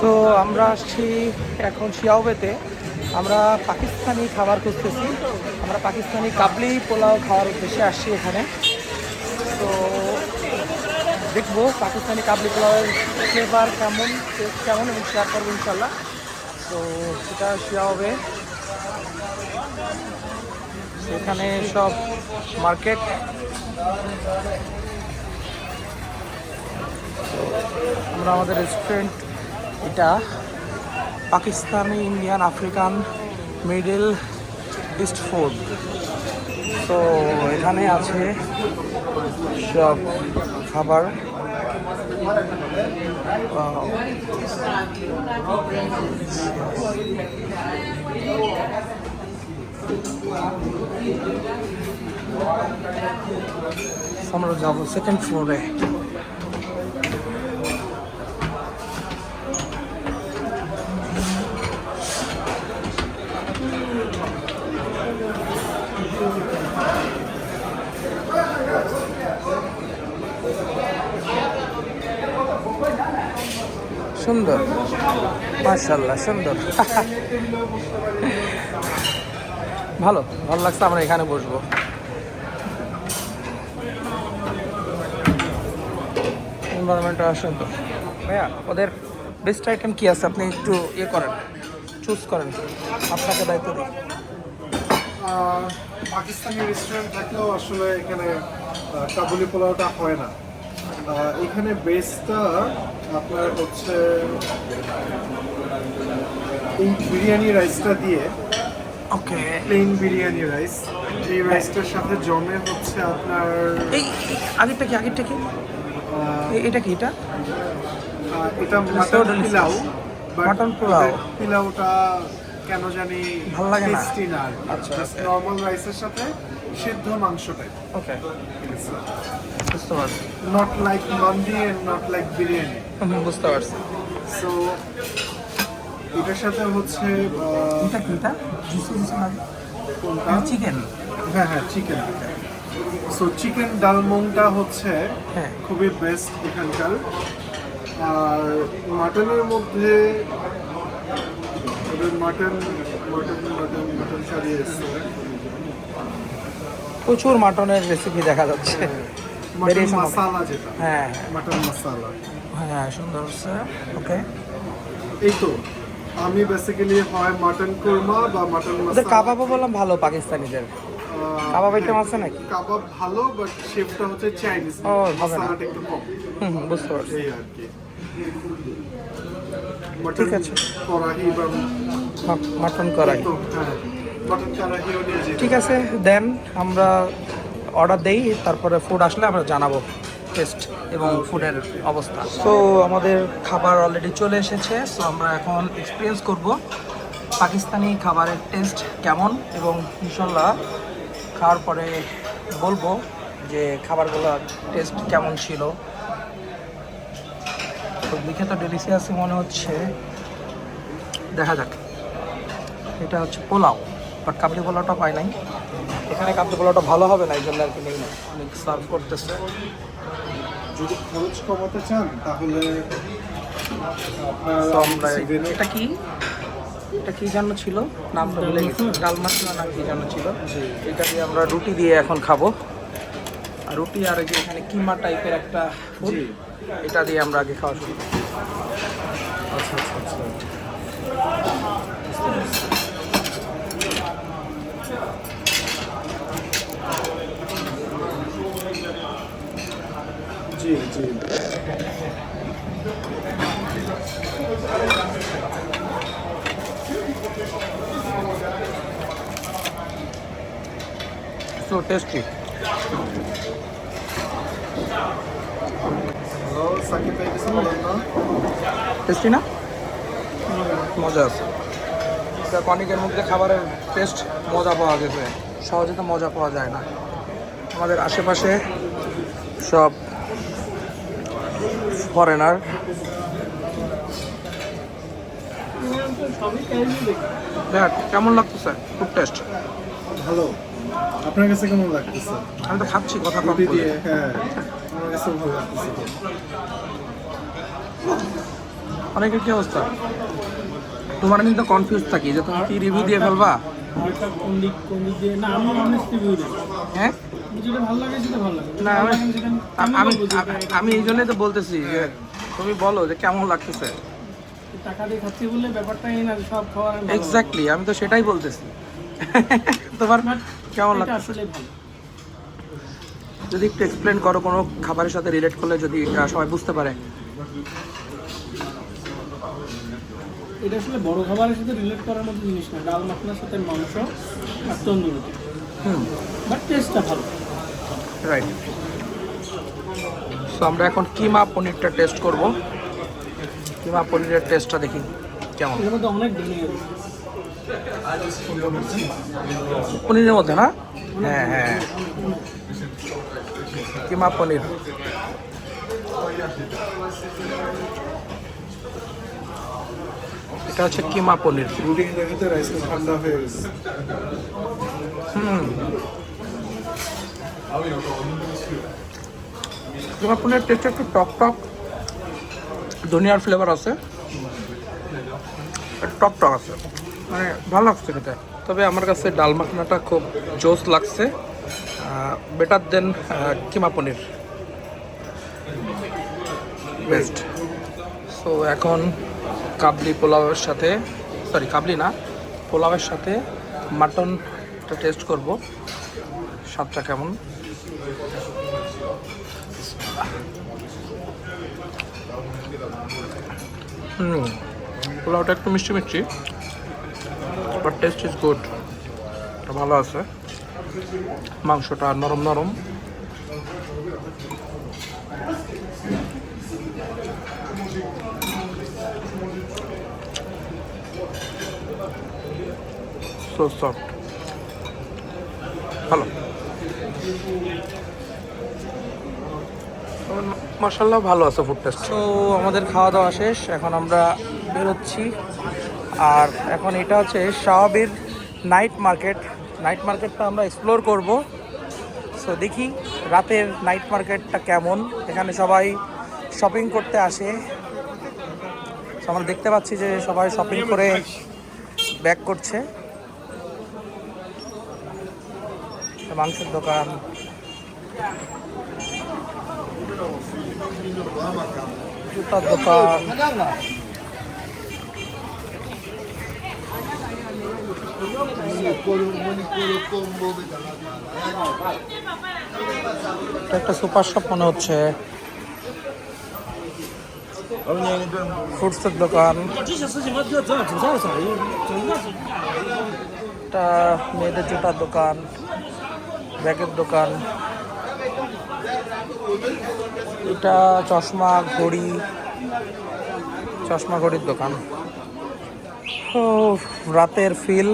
তো আমরা আসছি এখন শিয়াওবেতে আমরা পাকিস্তানি খাবার খুঁজতেছি। আমরা পাকিস্তানি কাবলি পোলাও খাওয়ার উদ্দেশ্যে আসছি এখানে। তো দেখব পাকিস্তানি কাবলি পোলাওয়ের ফ্লেভার কেমন টেস্ট কেমন এবং শেয়ার করব ইনশাল্লাহ তো সেটা শিয়া হবে সেখানে সব মার্কেট আমরা আমাদের রেস্টুরেন্ট এটা Pakistani Indian African middle east food তো এখানে আছে সব খাবার. আমরা যাব সেকেন্ড ফ্লোরে সুন্দর। মার্শাল্লাহ সুন্দর। ভালো ভালো লাগছে আমরা এখানে বসবো। এনভারনমেন্টটা সুন্দর। ভাইয়া, ওদের বেস্ট আইটেম কি আছে? আপনি একটু ইয়ে করেন চুজ করেন। আপনাকে দায়িত্ব দিই। পাকিস্তানি রেস্টুরেন্ট থাকলেও আসলে এখানে কাবুলি পোলাওটা হয় না। এখানে বেসটা আপনার হচ্ছে এই বিরিয়ানি রাইসটা দিয়ে ওকে প্লেন বিরিয়ানি রাইস এই রাইসটার সাথে জমে হচ্ছে আপনার এই আগেরটা কি আগেরটা কি? এটা কি এটা? এটা মাটন পোলাও মাটন পোলাও। পিলাওটা কেন জানি ভালো লাগে না? টেস্টি না আচ্ছা. নর্মাল রাইসের সাথে সিদ্ধ মাংস টাইপ ওকে বুঝতে পারছি। like mandi and not like biryani হুম, বুঝতে পারছি। So এটার সাথে হচ্ছে এটা কি এটা? জুসি জুসি লাগে কোনটা? চিকেন হ্যাঁ হ্যাঁ চিকেন সো চিকেন ডালমংটা হচ্ছে হ্যাঁ। খুবই বেস্ট এখানকার। আর মাটনের মধ্যে mutton mutton mutton mutton curry এসছে। প্রচুর মাটনের রেসিপি দেখা যাচ্ছে। মাটন মশালা যেটা। হ্যাঁ মাটন মশালা। হ্যাঁ সুন্দর হচ্ছে। ওকে এই তো আমি বেসিক্যালি হয় মাটন কোরমা বা মাটন কাবাবও বললাম ভালো পাকিস্তানিদের। কাবাব হ্যাঁ, আছে নাকি? কাবাব ভালো বাট শেপটা হচ্ছে চাইনিজ ও, হবে মশলাটা একটু কম। হুম বুঝতে পারছি। এই আর কি। ঠিক আছে। বা মাটন করাই। হ্যাঁ ঠিক আছে দেন আমরা অর্ডার দেই তারপরে ফুড আসলে আমরা জানাব টেস্ট এবং ফুডের অবস্থা। সো আমাদের খাবার অলরেডি চলে এসেছে সো আমরা এখন এক্সপিরিয়েন্স করব পাকিস্তানি খাবারের টেস্ট কেমন এবং ইনশাল্লাহ খাওয়ার পরে বলব যে খাবারগুলোর টেস্ট কেমন ছিল। তো দেখে তো ডেলিসিয়াসই মনে হচ্ছে। দেখা যাক। এটা হচ্ছে পোলাও বাট কাবলি পোলাওটা পাই নাই। এখানে কাবলি পোলাওটা ভালো হবে না এই জন্য আর কি নেই না অনেক সার্ভ করতেছে। যদি খরচ কমাতে চান তাহলে এটা কি? এটা কি যেন ছিল? নামটা ভুলে গেছি। ডাল মাছলা না কি যেন ছিল? এটা দিয়ে আমরা রুটি দিয়ে এখন খাব। আর রুটি আর যে এখানে কিমা টাইপের একটা ফুড এটা দিয়ে আমরা আগে খাওয়া শুরু আচ্ছা আচ্ছা আচ্ছা। বলেন না? টেস্টি না? মজা আছে। তা অনেকের মধ্যে খাবারের টেস্ট মজা পাওয়া গেছে। সহজে তো মজা পাওয়া যায় না। আমাদের আশেপাশে সব ফরেনার দেখ কেমন লাগতেছে? খুব টেস্ট ভালো। আপনার কাছে কেমন লাগতেছে? আমি তো খাচ্ছি কথা কম দিয়ে হ্যাঁ আমার কাছে ভালো লাগতেছে? অনেকের কি অবস্থা? তোমার কিন্তু কনফিউজ থাকি যে তুমি কি রিভিউ দিয়ে ফেলবা? কোন দিক কোন দিক দিয়ে না আমি অনেস্ট রিভিউ দিই। হ্যাঁ? না আমি আমি আমি আমি এই জন্যই তো বলতেছি যে তুমি বলো যে কেমন লাগতেছে। আমি এক্স্যাক্টলি আমি তো সেটাই বলতেছি। তোমার কেমন আসলে ভালো। যদি একটু এক্সপ্লেন করো কোনো খাবারের সাথে রিলেট করলে যদি সবাই বুঝতে পারে। এটা আসলে বড় খাবারের সাথে রিলেট করার মতো জিনিস না। ডাল মাখনার সাথে মাংস আর তন্দুরি বাট টেস্টটা ভালো। রাইট সো আমরা এখন কিমা পনিরটা টেস্ট করব। কিমা পনিরের টেস্টটা দেখি কেমন। এর মধ্যে অনেক ধনিয়া পনিরের মধ্যে, না? হ্যাঁ হ্যাঁ। কিমা পনির। এটা হচ্ছে কিমা পনির। হুম। কিমা পনির টেস্ট একটু টক টক। ধনিয়ার ফ্লেভার আছে। টক টক আছে। মানে ভালো লাগছে খেতে। তবে আমার কাছে ডাল মাখনাটা খুব জোস লাগছে। Better then keema paneer. Best so এখন কাবলি পোলাওয়ের সাথে সরি কাবলি না, পোলাওয়ের সাথে মাটনটা টেস্ট করব। স্বাদটা কেমন? হুম, পোলাওটা একটু মিষ্টি মিষ্টি। বাট টেস্ট ইজ গুড ভালো আছে। মাংসটা নরম নরম। সো সফট মশাল্লাও ভালো আছে ফুড টেস্ট তো আমাদের খাওয়া দাওয়া শেষ। এখন আমরা বেরোচ্ছি। আর এখন এটা হচ্ছে শাহাবির নাইট মার্কেট। নাইট মার্কেটটা আমরা এক্সপ্লোর করব। সো দেখি রাতের নাইট মার্কেটটা কেমন। এখানে সবাই শপিং করতে আসে। আমরা দেখতে পাচ্ছি যে সবাই শপিং করে ব্যাক করছে। মাংসের দোকান। জুতার দোকান। একটা সুপার শপ মনে হচ্ছে। ফ্রুটসের দোকান। একটা মেয়েদের জুতার দোকান, ব্যাগের দোকান। এটা চশমা ঘড়ি, চশমা ঘড়ির দোকান। ও, রাতের ফিল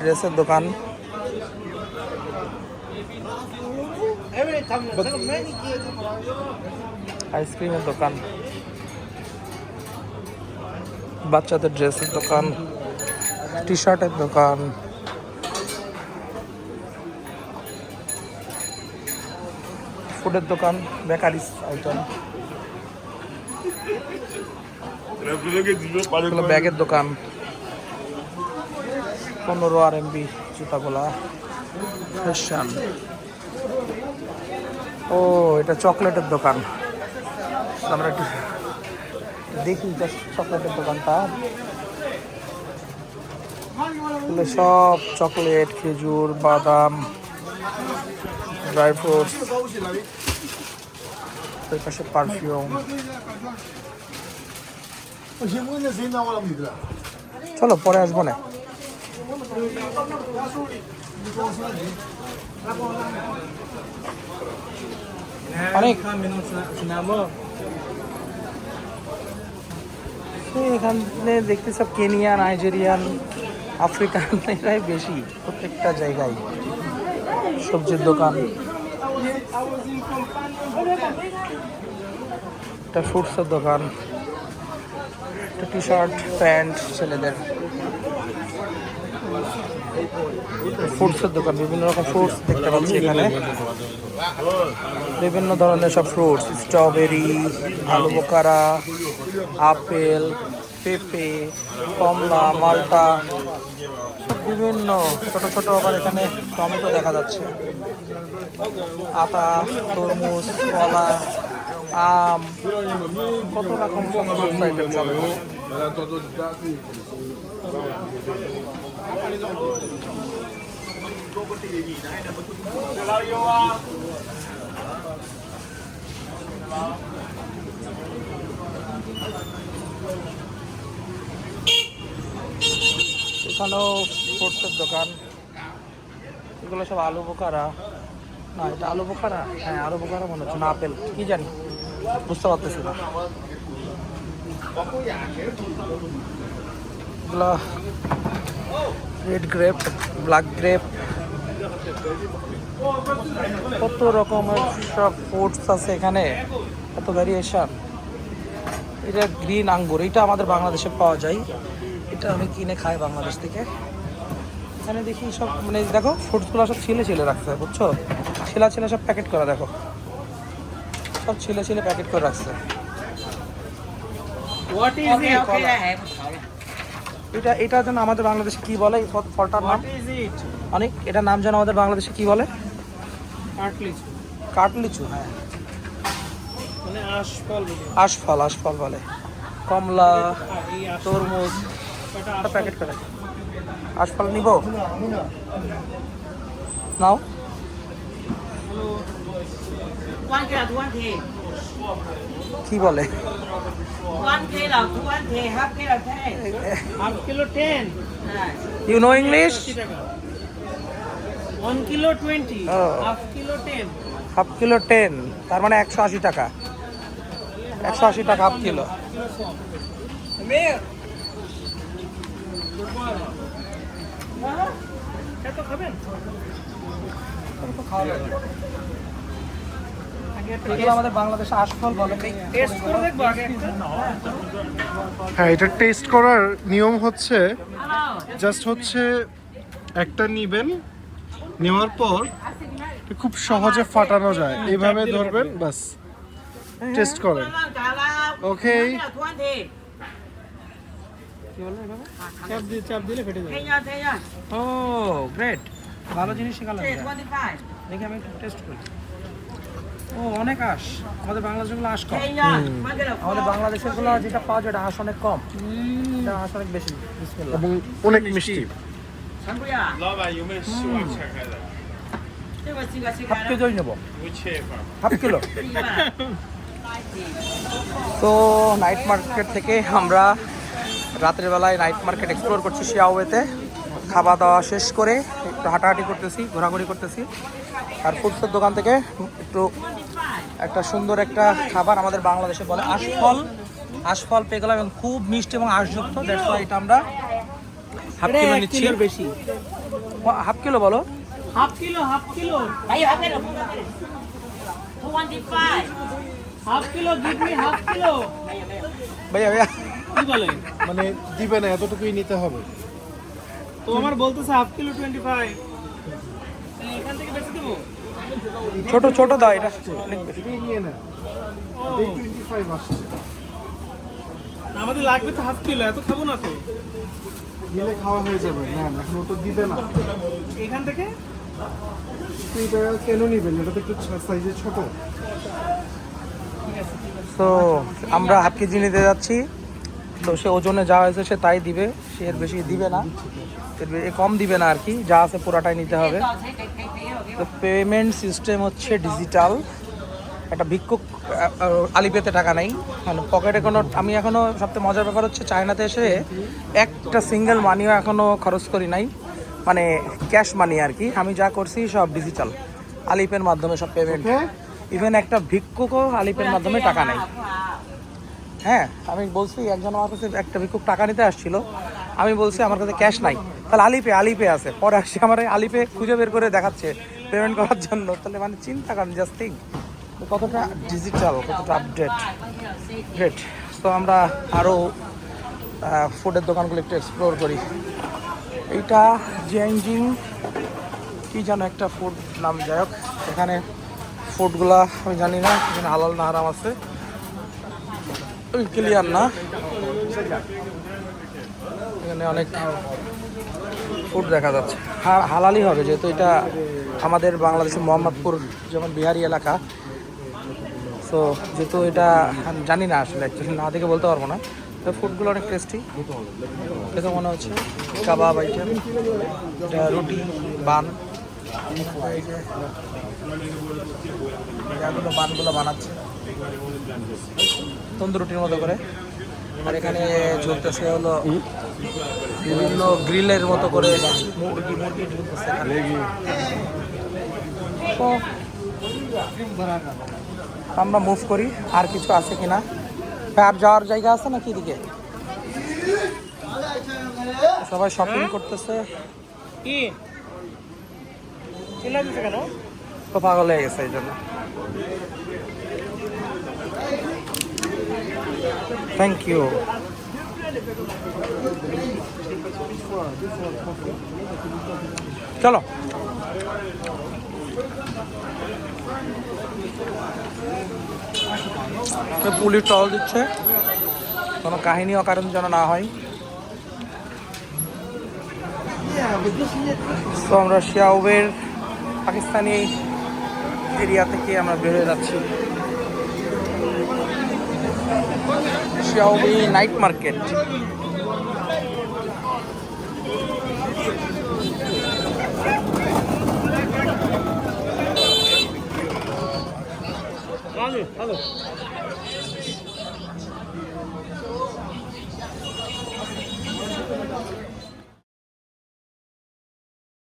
ড্রেসের দোকান। আইসক্রিমের দোকান। বাচ্চাদের ড্রেসের দোকান। টি শার্টের দোকান। ফুডের দোকান, বেকারিস আইটেম ব্যাগের দোকান। পনেরো আর এমবি জুতাগুলা। ফ্যাশন ও এটা চকলেটের দোকান। আমরা একটু দেখি চকলেটের দোকানটা। সব চকলেট খেজুর বাদাম ড্রাই ফ্রুটস। ওই পাশে পারফিউম। চলো, পরে আসব না। এখানে দেখতে সব কেনিয়া নাইজেরিয়ান আফ্রিকান, এরাই বেশি প্রত্যেকটা জায়গায়। সবজির দোকান। একটা ফ্রুটসের দোকান। একটা টি শার্ট প্যান্ট, ছেলেদের। ফ্রুটসের দোকান, বিভিন্ন রকম ফ্রুটস দেখতে পাচ্ছি এখানে। বিভিন্ন ধরনের সব ফ্রুটস স্ট্রবেরি আলু বোকারা, আপেল, পেঁপে, কমলা, মালটা বিভিন্ন, ছোট ছোট আবার এখানে টমেটো দেখা যাচ্ছে। আতা তরমুজ, কলা আম এখানেও ফ্রুটসের দোকান। এগুলো সব আলু বোকারা। না, এটা আলু বোকারা? হ্যাঁ আলু বোকারা মনে হচ্ছে, না, আপেল। কি জানি? বুঝতে পারতেছি না। রেড গ্রেপ ব্ল্যাক গ্রেপ কত রকমের সব ফ্রুটস আছে এখানে, এত ভ্যারিয়েশন এটা গ্রিন আঙ্গুর, এটা আমাদের বাংলাদেশে পাওয়া যায়। এটা আমি কিনে খাই বাংলাদেশ থেকে। এখানে দেখি সব মানে দেখো ফ্রুটসগুলো সব ছিলে ছিলে রাখছে, বুঝছ? ছিলা ছিলে সব প্যাকেট করা, দেখো। সব ছিলে ছিলে প্যাকেট করে রাখছে। এটা এটা যেন আমাদের বাংলাদেশে কি বলে? ফলটার নাম? অনেক এটার নাম যেন আমাদের বাংলাদেশে কি বলে? কাটলিচ। কাটলিচু হ্যাঁ। মানে আশফল আশফল আশফল বলে। কমলা তরমুজ এটা প্যাকেট করে আশফল নিব? নাও। কি বলে? ইউ নো ইংলিশ আশি কিলো ও। হাফ কিলো টেন তার মানে একশো আশি টাকা। একশো আশি টাকা হাফ কিলো খাবেন। আমাদের বাংলাদেশে আশফল বলে। টেস্ট করে দেখব আগে একটা। হ্যাঁ এটা টেস্ট করার নিয়ম হচ্ছে জাস্ট হচ্ছে একটা নিবেন নেওয়ার পর খুব সহজে ফাটানো যায়। এইভাবে ধরবেন বাস টেস্ট করেন। K. চাপ দিয়ে চাপ দিলে ফেটে যাবে. ও গ্রেট ভালো জিনিস শিখালাম দেখি আমি একটু টেস্ট করি। ও অনেক আশ। আমাদের বাংলাদেশে গুলো আশ কম আমাদের বাংলাদেশে গুলো যেটা পাওয়া যায় আশ অনেক কম। আশ অনেক বেশি। এবং অনেক মিষ্টি। হাফ কেজি নেব। Half kilo? তো নাইট মার্কেট থেকে আমরা রাতের বেলায় নাইট মার্কেট এক্সপ্লোর করছি শিয়াওয়েতে। খাওয়া দাওয়া শেষ করে একটু হাঁটাহাঁটি করতেছি ঘোরাঘুরি করতেছি। আর ফুডসের দোকান থেকে একটু একটা সুন্দর একটা খাবার আমাদের বাংলাদেশে বলে আশফল। আশফল পেয়ে গেলাম এবং খুব মিষ্টি এবং আশযুক্ত দ্যাটস ওয়াই এটা আমরা হাফ কিলো নিচ্ছি। বেশি। হাফ কিলো বলো? Half kilo half kilo Ayo, half kilo. Half kilo give me half kilo ভাইয়া ভাইয়া। কি বলে? মানে দিবে না এতটুকুই নিতে হবে। তো আমার বলতেছে হাফ কিলো টোয়েন্টি ফাইভ এখান থেকে বেশি দেবো? ছোট ছোট দাও এটা অনেক বেশি। নিয়ে নেন টোয়েন্টি ফাইভ আসছে। আমাদের লাগবে তো হাফ কিলো এত খাব না তো। গেলে খাওয়া হয়ে যাবে না এখন তো দিবে না। এখান থেকে? এটা কেন নিবেন? এটা তো একটু সাইজে ছোট। তো আমরা হাফ কেজি নিতে যাচ্ছি। তো সে ওজনে যা হয়েছে সে তাই দিবে সে এর বেশি দিবে না। কম দিবে না আর কি যা আছে পুরাটাই নিতে হবে. তো পেমেন্ট সিস্টেম হচ্ছে ডিজিটাল একটা ভিক্ষুক আলিপেতে টাকা নেই। মানে পকেটে কোনো আমি এখনও সবথেকে মজার ব্যাপার হচ্ছে চায়নাতে এসে একটা সিঙ্গেল মানিও এখনও খরচ করি নাই। মানে ক্যাশ মানি আর কি আমি যা করছি সব ডিজিটাল আলিপের মাধ্যমে সব পেমেন্ট ইভেন একটা ভিক্ষুকও আলিপের মাধ্যমে টাকা নেই। হ্যাঁ আমি বলছি একজন আমার কাছে একটা ভিক্ষুক টাকা নিতে আসছিল। আমি বলছি, আমার কাছে ক্যাশ নাই। তাহলে আলিপে আলিপে আছে। পরে আসছে আমার আলিপে খুঁজে বের করে দেখাচ্ছে পেমেন্ট করার জন্য। তাহলে মানে চিন্তা করেন জাস্ট থিঙ্ক কতটা ডিজিটাল কতটা আপডেট গ্রেট তো আমরা আরও ফুডের দোকানগুলো একটু এক্সপ্লোর করি। এইটা জিয়াইনজিং কি যেন একটা ফুড নাম, যাই হোক। এখানে ফুডগুলা আমি জানি না, এখানে হালাল না হারাম আছে। ক্লিয়ার না। এখানে অনেক ফুড দেখা যাচ্ছে। হালালি হবে, যেহেতু এটা আমাদের বাংলাদেশের মোহাম্মদপুর যেমন বিহারি এলাকা। তো যেহেতু এটা জানি না আসলে অ্যাকচুয়ালি না দেখে বলতে পারব না। তো ফুডগুলো অনেক টেস্টি এটা মনে হচ্ছে কাবাব আইটেম এটা রুটি, বান। বানগুলো বানাচ্ছে। তন্দুর রুটির মতো করে। আর এখানে ঝুলতেছে হলো বিভিন্ন গ্রিলের মতো করে মুরগি মুরগি ঝুলতেছে তো আমরা মুভ করি আর কিছু আছে কিনা? আর যাওয়ার জায়গা আছে নাকি এদিকে? সবাই শপিং করতেছে। কি? কেন? তো পাগল হয়ে গেছে এই জন্য। থ্যাংক ইউ চলো। পুলিশ টহল দিচ্ছে। কোনো কাহিনী অকারণ যেন না হয়। তো আমরা শিয়াউবের পাকিস্তানি এরিয়া থেকে আমরা বের হয়ে যাচ্ছি। শিয়াউবি নাইট মার্কেট হ্যালো